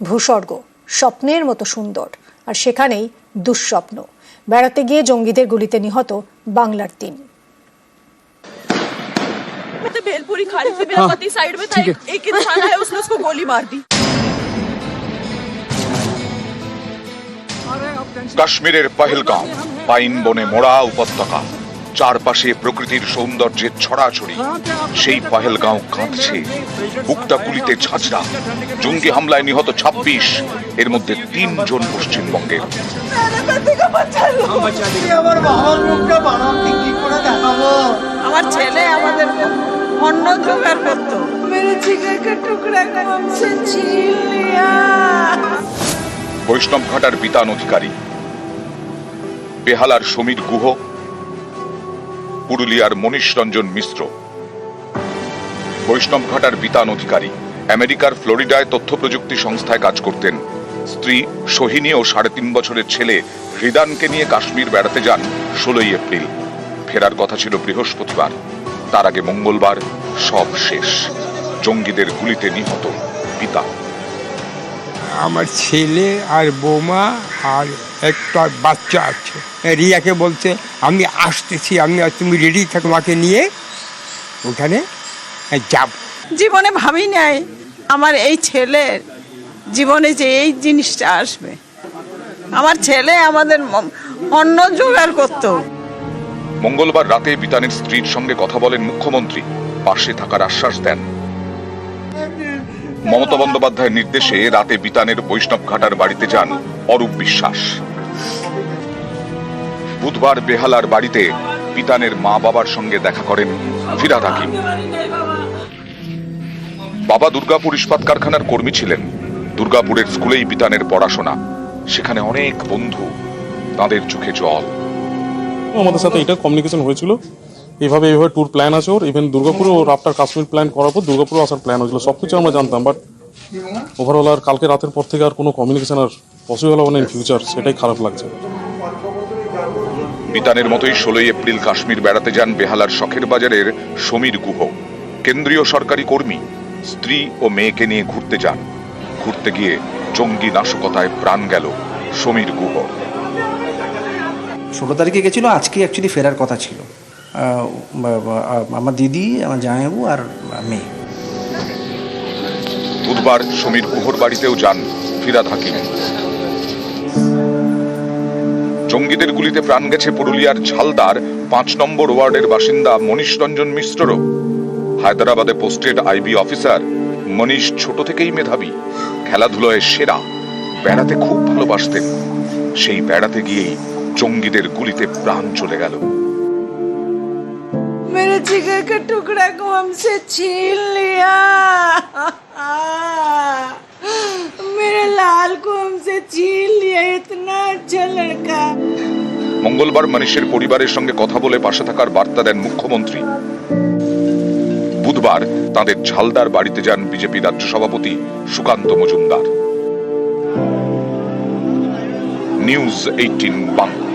ভূস্বর্গ স্বপ্নের মতো সুন্দর আর সেখানেই দুঃস্বপ্ন বেড়াতে গিয়ে জঙ্গিদের গুলিতে নিহত বাংলার তিন मैं तो भेलपुरी खा रही थी मेरा पति साइड में था एक, एक इंसान आया उसने उसको गोली मार दी কাশ্মীরের পহেলগাঁও পাইন বনে মোড়া উপত্যকা চারপাশে প্রকৃতির সৌন্দর্যের ছড়াছড়ি। সেই পাহেলগাঁও কাঁদছে। বুকটা কুলিতে ঝাঁচড়া জঙ্গি হামলায় নিহত ছাব্বিশ। এর মধ্যে তিনজন পশ্চিমবঙ্গের। বৈষ্ণব ঘাটার বিতান অধিকারী। বেহালার সমীর গুহ। পুরুলিয়ার মনীষ রঞ্জন মিশ্র। বৈষ্ণব ঘাটার বিতান অধিকারী, আমেরিকার ফ্লোরিডায় তথ্য প্রযুক্তি সংস্থায় কাজ করতেন। স্ত্রী, সোহিনী ও সাড়ে তিন বছরের ছেলে হৃদানকে নিয়ে কাশ্মীর বেড়াতে যান ষোলোই এপ্রিল। ফেরার কথা ছিল বৃহস্পতিবার। তার আগে মঙ্গলবার, সব শেষ। জঙ্গিদের গুলিতে নিহত পিতা। আমার ছেলে আর বৌমা আর একটা বাচ্চা আছে। রিয়াকে বলছে আমি আসতেছি আমি তুমি রেডি থাকো আমাকে নিয়ে ওখানে যাব। জীবনে ভাবি নাই আমার এই ছেলের জীবনে যে এই জিনিসটা আসবে। আমার ছেলে আমাদের অন্ন জোগাড় করতো। মঙ্গলবার রাতে বিতানের স্ত্রীর সঙ্গে কথা বলেন মুখ্যমন্ত্রী। পাশে থাকার আশ্বাস দেন। মমতা বন্দ্যোপাধ্যায়ের নির্দেশে রাতে বিতানের বৈষ্ণব ঘাটার বাড়িতে যান অরূপ বিশ্বাস। বুধবার বেহালার বাড়িতে বিতানের মা বাবার সঙ্গে দেখা করেন ফিরাদ হাকিম। বাবা দুর্গাপুর ইস্পাত কারখানার কর্মী ছিলেন। দুর্গাপুরের স্কুলেই বিতানের পড়াশোনা। সেখানে অনেক বন্ধু, তাদের চোখে জল। আমাদের সাথে এটা কমিউনিকেশন হয়েছিল। এইভাবে এইভাবে ট্যুর প্ল্যান আছে ওর ইভেন দুর্গাপুরে ওর আফটার কাশ্মীর প্ল্যান করার পর দুর্গাপুরে আসার প্ল্যান হয়েছিল সব কিছু আমরা জানতাম বাট ওভারঅল আর কালকে রাতের পর থেকে আর কোনো কমিউনিকেশন আর পসিবল হবে না ইন ফিউচার সেটাই খারাপ লাগছে। বিতানের মতোই ষোলোই এপ্রিল কাশ্মীর বেড়াতে যান বেহালার শখের বাজারের সমীর গুহ। কেন্দ্রীয় সরকারি কর্মী স্ত্রী ও মেয়েকে নিয়ে ঘুরতে যান। ঘুরতে গিয়ে জঙ্গি নাশকতায় প্রাণ গেল সমীর গুহ। ষোলো তারিখে গেছিল আজকে অ্যাকচুয়ালি ফেরার কথা ছিল। আমার দিদি, আমার জামাইবাবু আর মেয়ে। বুধবার সমীর গুহর বাড়িতেও যান ফিরাদ হাকিম জঙ্গিদের গুলিতে প্রাণ গেছে পুরুলিয়ার ঝালদার পাঁচ নম্বর ওয়ার্ডের বাসিন্দা মনীষ রঞ্জন মিশ্ররও। হায়দ্রাবাদে পোস্টেড আইবি অফিসার মনীষ ছোট থেকেই মেধাবী। খেলাধুলায় সেরা, বেড়াতে খুব ভালোবাসতেন। সেই বেড়াতে গিয়েই জঙ্গিদের গুলিতে প্রাণ চলে গেল। मेरे जिगर का टुकड़ा को हमसे छीन लिया मेरे लाल को हमसे छीन लिया इतना अच्छा लड़का মঙ্গলবার মনীষের পরিবারের সঙ্গে কথা বলে পাশে থাকার বার্তা দেন মুখ্যমন্ত্রী বুধবার তাদের ঝালদার বাড়িতে যান বিজেপি রাজ্য সভাপতি সুকান্ত মজুমদার নিউজ এইটিন বাংলা